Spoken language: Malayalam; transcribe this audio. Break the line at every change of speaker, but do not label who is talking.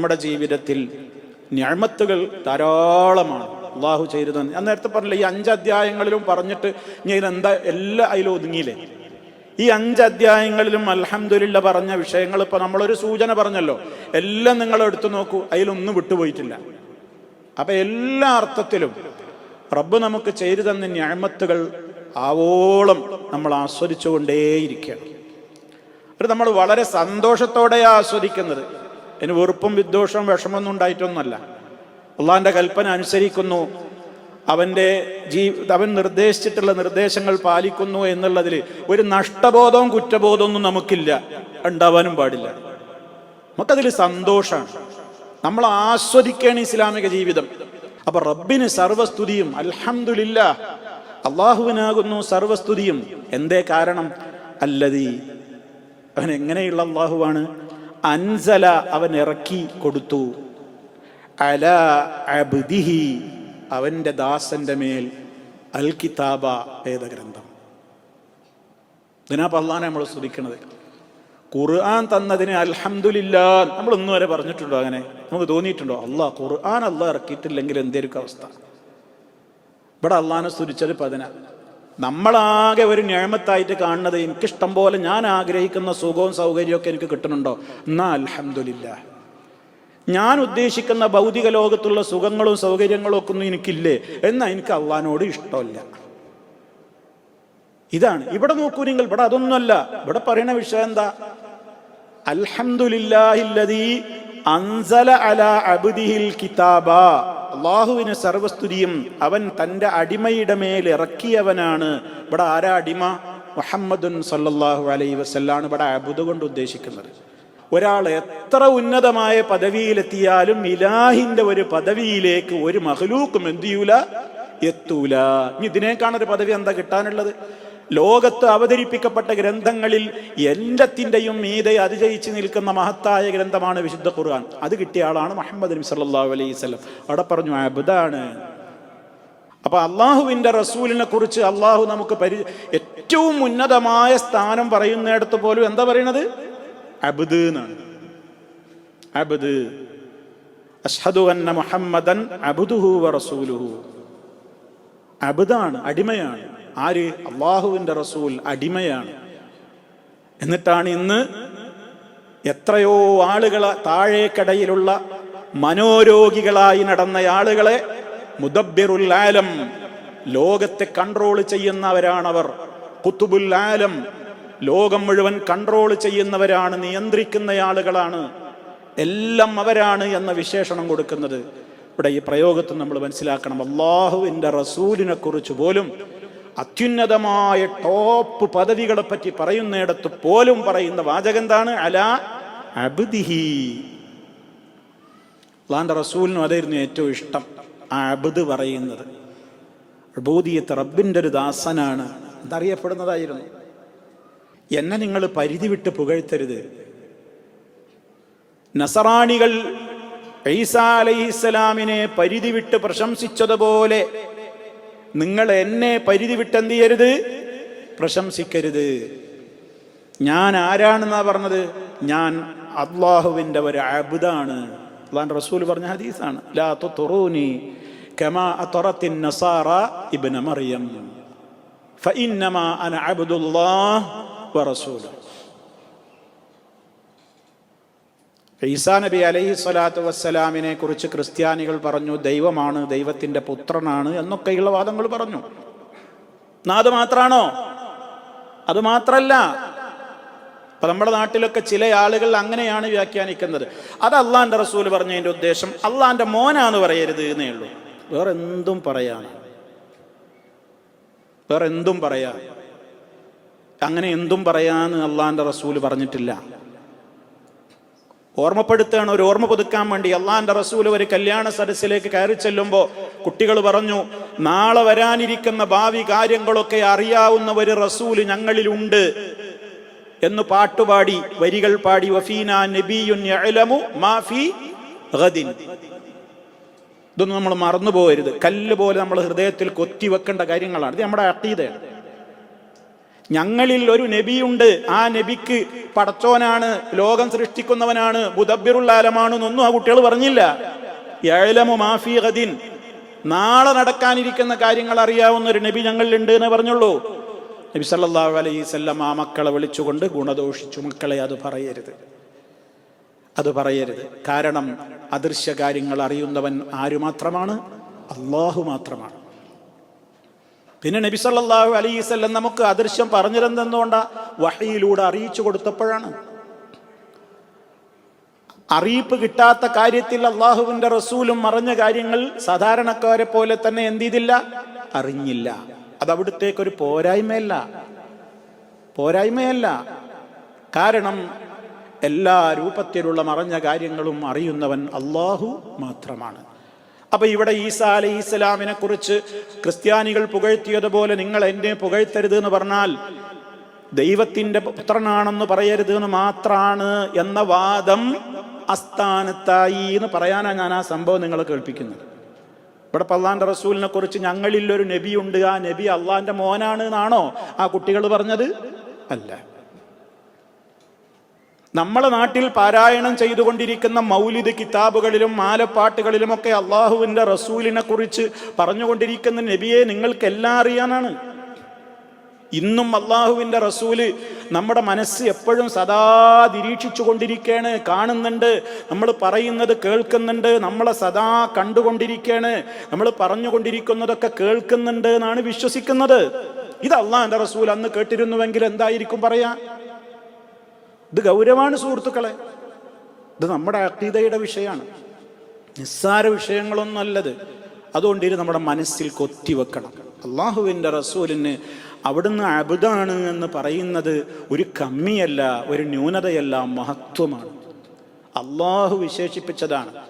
നമ്മുടെ ജീവിതത്തിൽ ഞാമത്തുകൾ ധാരാളമാണ്. അള്ളാഹു ചെയ്തു തന്നെ ഞാൻ നേരത്തെ പറഞ്ഞില്ല ഈ അഞ്ച് അധ്യായങ്ങളിലും പറഞ്ഞിട്ട് ഞാൻ എന്താ എല്ലാം അതിലും ഒതുങ്ങിയില്ലേ? ഈ അഞ്ച് അധ്യായങ്ങളിലും അലഹമുല്ല പറഞ്ഞ വിഷയങ്ങൾ ഇപ്പൊ നമ്മളൊരു സൂചന പറഞ്ഞല്ലോ. എല്ലാം നിങ്ങൾ എടുത്തു നോക്കൂ അതിലൊന്നും വിട്ടുപോയിട്ടില്ല. അപ്പൊ എല്ലാ അർത്ഥത്തിലും റബ്ബ് നമുക്ക് ചെയ്തു തന്ന ഞാമത്തുകൾ ആവോളം നമ്മൾ ആസ്വദിച്ചുകൊണ്ടേയിരിക്കുകയാണ്. അത് നമ്മൾ വളരെ സന്തോഷത്തോടെ ആസ്വദിക്കുന്നത്. അതിന് വെറുപ്പും വിദ്വേഷവും വിഷമൊന്നും ഉണ്ടായിട്ടൊന്നുമല്ല. അള്ളാഹിന്റെ കൽപ്പന അനുസരിക്കുന്നു. അവന്റെ ജീ അവൻ നിർദ്ദേശിച്ചിട്ടുള്ള നിർദ്ദേശങ്ങൾ പാലിക്കുന്നു എന്നുള്ളതിൽ ഒരു നഷ്ടബോധവും കുറ്റബോധമൊന്നും നമുക്കില്ല. ഉണ്ടാവാനും പാടില്ല. നമുക്കതിൽ സന്തോഷമാണ് നമ്മൾ ആസ്വദിക്കുകയാണ് ഇസ്ലാമിക ജീവിതം. അപ്പൊ റബ്ബിന് സർവസ്തുതിയും അലഹമില്ല അള്ളാഹുവിനാകുന്നു സർവസ്തുതിയും. എന്തേ കാരണം? അല്ലതി അവൻ എങ്ങനെയുള്ള അള്ളാഹുവാണ്? അൻസല അവൻ ഇറക്കി കൊടുത്തു. അല അബ്ദിഹി അവന്റെ ദാസന്റെ മേൽ അൽ കിതാബ വേദഗ്രന്ഥം. ഇതിനാ പള്ളാനെ നമ്മൾ സ്തുതിക്കുന്നത് ഖുർആൻ തന്നതിന് അലഹമില്ല നമ്മൾ ഒന്നും വരെ പറഞ്ഞിട്ടുണ്ടോ അങ്ങനെ? നമുക്ക് തോന്നിയിട്ടുണ്ടോ? അള്ളാഹ് ഖുർആൻ അള്ളാഹ് ഇറക്കിയിട്ടില്ലെങ്കിൽ എന്തായിരിക്കും അവസ്ഥ? ഇവിടെ അള്ളഹാനെ സ്തുതിച്ചത് പതിന നമ്മളാകെ ഒരു ഞാമത്തായിട്ട് കാണുന്നത് എനിക്കിഷ്ടം പോലെ ഞാൻ ആഗ്രഹിക്കുന്ന സുഖവും സൗകര്യമൊക്കെ എനിക്ക് കിട്ടുന്നുണ്ടോ? എന്നാ അലഹമില്ല ഞാൻ ഉദ്ദേശിക്കുന്ന ഭൗതിക ലോകത്തുള്ള സുഖങ്ങളും സൗകര്യങ്ങളും ഒക്കെ ഒന്നും എനിക്കില്ലേ? എന്നാ എനിക്ക് അള്ളഹാനോട് ഇഷ്ടമല്ല. ഇതാണ്. ഇവിടെ നോക്കൂ നിങ്ങൾ. ഇവിടെ അതൊന്നുമല്ല. ഇവിടെ പറയുന്ന വിഷയം എന്താ? അലഹമില്ലാഹില്ലതീ അൻസല അല അബ്ദിഹിൽ കിതാബ. അള്ളാഹുവിന് സർവസ്തുതിയും അവൻ തന്റെ അടിമയുടെ മേൽ ഇറക്കിയവനാണ്. ഇവിടെ ആരാ അടിമ? മുഹമ്മദുൻ സല്ലാഹു അലൈ വസ്ല്ലാണ് ഇവിടെ അബുദ് കൊണ്ട് ഉദ്ദേശിക്കുന്നത്. ഒരാൾ എത്ര ഉന്നതമായ പദവിയിലെത്തിയാലും ഇലാഹിന്റെ ഒരു പദവിയിലേക്ക് ഒരു മഹലൂക്കും എന്ത് ചെയ്യൂല? എത്തൂല. ഇതിനേക്കാണൊരു പദവി എന്താ കിട്ടാനുള്ളത്? ലോകത്ത് അവതരിപ്പിക്കപ്പെട്ട ഗ്രന്ഥങ്ങളിൽ എല്ലാത്തിന്റെയും മീതെ അതിജയിച്ച് നിൽക്കുന്ന മഹത്തായ ഗ്രന്ഥമാണ് വിശുദ്ധ ഖുർആൻ. അത് കിട്ടിയ ആളാണ് മുഹമ്മദ് നബി സല്ലല്ലാഹു അലൈഹി വസല്ലം. അവിടെ പറഞ്ഞു അബുദാണ്. അപ്പൊ അള്ളാഹുവിന്റെ റസൂലിനെ കുറിച്ച് അള്ളാഹു നമുക്ക് പരി ഏറ്റവും ഉന്നതമായ സ്ഥാനം പറയുന്നിടത്ത് പോലും എന്താ പറയണത്? അബുദ് എന്നാണ്. അബുദ്. അഷ്ഹദു അന്ന മുഹമ്മദൻ അബുദുഹു വ റസൂലുഹു. അബ്ദാണ് അടിമയാണ്. ആര്? അള്ളാഹുവിന്റെ റസൂൽ അടിമയാണ്. എന്നിട്ടാണ് ഇന്ന് എത്രയോ ആളുകളെ താഴേക്കടയിലുള്ള മനോരോഗികളായി നടന്ന ആളുകളെ മുദബ്ബിറുൽ ആലം ലോകത്തെ കൺട്രോൾ ചെയ്യുന്നവരാണവർ. കുത്തുബുൽ ആലം ലോകം മുഴുവൻ കൺട്രോൾ ചെയ്യുന്നവരാണ് നിയന്ത്രിക്കുന്ന ആളുകളാണ്. എല്ലാം അവരാണ് എന്ന വിശേഷണം കൊടുക്കുന്നത്. ഇവിടെ ഈ പ്രയോഗത്തിൽ നമ്മൾ മനസ്സിലാക്കണം. അള്ളാഹുവിന്റെ റസൂലിനെ കുറിച്ച് പോലും അത്യുന്നതമായ ടോപ്പ് പദവികളെ പറ്റി പറയുന്നിടത്ത് പോലും പറയുന്ന വാചകം എന്താണ് അല അബ്ദിഹി. അള്ളാന്റെ റസൂലിനും അതായിരുന്നു ഏറ്റവും ഇഷ്ടം ആ അബുദ് പറയുന്നത്. അബൂദിയത്ത് റബ്ബിന്റെ ഒരു ദാസനാണ്. അതറിയപ്പെടുന്നതായിരുന്നു എന്നെ നിങ്ങൾ പരിധി വിട്ട് പുകഴ്ത്തരുത്. നസറാണികൾ ഈസാ അലൈഹിസ്സലാമിനെ പരിധി വിട്ട് പ്രശംസിച്ചതുപോലെ നിങ്ങൾ എന്നെ പരിധി വിട്ടെന്ത് ചെയ്യരുത് പ്രശംസിക്കരുത്. ഞാൻ ആരാണെന്നാ പറഞ്ഞത്? ഞാൻ അള്ളാഹുവിന്റെ ഒരു അബുദാണ്. അള്ളാൻ റസൂൽ പറഞ്ഞ ഹദീസാണ്. ലാ തുറൂനി കമാ മറിയം. ഫഇന്നമാ അന അബ്ദുല്ലാഹ് വറസൂലുഹു ഈസാ നബി അലൈഹി സ്വലാത്തു വസ്സലാമിനെ കുറിച്ച് ക്രിസ്ത്യാനികൾ പറഞ്ഞു ദൈവമാണ് ദൈവത്തിന്റെ പുത്രനാണ് എന്നൊക്കെയുള്ള വാദങ്ങൾ പറഞ്ഞു. എന്നാ അത് മാത്രാണോ? അത് മാത്രല്ല. അപ്പൊ നമ്മുടെ നാട്ടിലൊക്കെ ചില ആളുകൾ അങ്ങനെയാണ് വ്യാഖ്യാനിക്കുന്നത്. അത് അള്ളാന്റെ റസൂൽ പറഞ്ഞതിന്റെ ഉദ്ദേശം അള്ളാന്റെ മോനാന്ന് പറയരുത് എന്നേ ഉള്ളൂ. വേറെ എന്തും പറയാൻ വേറെ എന്തും പറയാ. അങ്ങനെ എന്തും പറയാന്ന് അള്ളാന്റെ റസൂൽ പറഞ്ഞിട്ടില്ല. ഓർമ്മപ്പെടുത്തുകയാണ് ഒരു ഓർമ്മ പുതുക്കാൻ വേണ്ടി. അള്ളാഹിന്റെ റസൂൽ ഒരു കല്യാണ സദസ്സിലേക്ക് കയറി ചെല്ലുമ്പോൾ കുട്ടികൾ പറഞ്ഞു നാളെ വരാനിരിക്കുന്ന ഭാവി കാര്യങ്ങളൊക്കെ അറിയാവുന്ന ഒരു റസൂൽ ഞങ്ങളിലുണ്ട്. എന്ന് പാട്ടുപാടി വരികൾ പാടി നബിയുൻ ഇതൊന്നും നമ്മൾ മറന്നു പോകരുത് കല്ല് പോലെ നമ്മൾ ഹൃദയത്തിൽ കൊത്തി വെക്കേണ്ട കാര്യങ്ങളാണ്. ഇത് നമ്മുടെ അട്ടീതയാണ് ഞങ്ങളിൽ ഒരു നബിയുണ്ട്. ആ നബിക്ക് പടച്ചോനാണ് ലോകം സൃഷ്ടിക്കുന്നവനാണ് മുദബിറുള്ളാലമാണ് എന്നൊന്നും ആ കുട്ടികൾ പറഞ്ഞില്ല. ഏലമു മാഫി ഖദീൻ നാളെ നടക്കാനിരിക്കുന്ന കാര്യങ്ങൾ അറിയാവുന്ന ഒരു നബി ഞങ്ങളിലുണ്ട് എന്ന് പറഞ്ഞുള്ളൂ. നബി സല്ലല്ലാഹു അലൈഹി വസല്ലം ആ മക്കളെ വിളിച്ചുകൊണ്ട് ഗുണദോഷിച്ചു മക്കളെ അത് പറയരുത്. അത് പറയരുത്. കാരണം അദൃശ്യ കാര്യങ്ങൾ അറിയുന്നവൻ ആരു മാത്രമാണ് അള്ളാഹു മാത്രമാണ്. പിന്നെ നബി സല്ലല്ലാഹു അലൈഹി വസല്ലം നമുക്ക് അദൃശ്യം പറഞ്ഞു തന്നെന്തുകൊണ്ടാ വഹയിലൂടെ അറിയിച്ചു കൊടുത്തപ്പോഴാണ്. അറിയിപ്പ് കിട്ടാത്ത കാര്യത്തിൽ അള്ളാഹുവിന്റെ റസൂലും മറഞ്ഞ കാര്യങ്ങൾ സാധാരണക്കാരെ പോലെ തന്നെ എന്ത് ചെയ്തില്ല? അറിഞ്ഞില്ല. അത് അവിടുത്തേക്കൊരു പോരായ്മയല്ല. പോരായ്മയല്ല. കാരണം എല്ലാ രൂപത്തിലുള്ള മറഞ്ഞ കാര്യങ്ങളും അറിയുന്നവൻ അള്ളാഹു മാത്രമാണ്. അപ്പൊ ഇവിടെ ഈസ അലൈഹി ഇസ്ലാമിനെ കുറിച്ച് ക്രിസ്ത്യാനികൾ പുകഴ്ത്തിയതുപോലെ നിങ്ങൾ എന്നെ പുകഴ്ത്തരുത് എന്ന് പറഞ്ഞാൽ ദൈവത്തിന്റെ പുത്രനാണെന്ന് പറയരുത് എന്ന് മാത്രാണ് എന്ന വാദം അസ്ഥാനത്തായി എന്ന് പറയാനാണ് ഞാൻ ആ സംഭവം നിങ്ങളെ കേൾപ്പിക്കുന്നത്. ഇവിടെ പള്ളാന്റെ റസൂലിനെ കുറിച്ച് ഞങ്ങളിൽ ഒരു ഉണ്ട് ആ നബി അള്ളാന്റെ മോനാണ് എന്നാണോ ആ കുട്ടികൾ പറഞ്ഞത്? അല്ല. നമ്മളെ നാട്ടിൽ പാരായണം ചെയ്തുകൊണ്ടിരിക്കുന്ന മൗലിദ് കിതാബുകളിലും മാലപ്പാട്ടുകളിലും ഒക്കെ അള്ളാഹുവിന്റെ റസൂലിനെ കുറിച്ച് പറഞ്ഞുകൊണ്ടിരിക്കുന്ന നബിയെ നിങ്ങൾക്ക് എല്ലാം അറിയാനാണ്. ഇന്നും അള്ളാഹുവിന്റെ റസൂൽ നമ്മുടെ മനസ്സ് എപ്പോഴും സദാ നിരീക്ഷിച്ചു കൊണ്ടിരിക്കുകയാണ് കാണുന്നുണ്ട് നമ്മൾ പറയുന്നത് കേൾക്കുന്നുണ്ട് നമ്മളെ സദാ കണ്ടുകൊണ്ടിരിക്കുകയാണ് നമ്മൾ പറഞ്ഞുകൊണ്ടിരിക്കുന്നതൊക്കെ കേൾക്കുന്നുണ്ട് എന്നാണ് വിശ്വസിക്കുന്നത്. ഇത് അള്ളാഹിന്റെ റസൂൽ അന്ന് കേട്ടിരുന്നുവെങ്കിൽ എന്തായിരിക്കും പറയാ? ഇത് ഗൗരവമാണ് സുഹൃത്തുക്കളെ. ഇത് നമ്മുടെ അക്കീതയുടെ വിഷയമാണ്. നിസ്സാര വിഷയങ്ങളൊന്നല്ലത് അതുകൊണ്ട് ഇത് നമ്മുടെ മനസ്സിൽ കൊത്തിവെക്കണം അള്ളാഹുവിന്റെ റസൂലിന് അവിടുന്ന് അബുദാണ് എന്ന് പറയുന്നത് ഒരു കമ്മിയല്ല ഒരു ന്യൂനതയല്ല മഹത്വമാണ്. അള്ളാഹു വിശേഷിപ്പിച്ചതാണ്.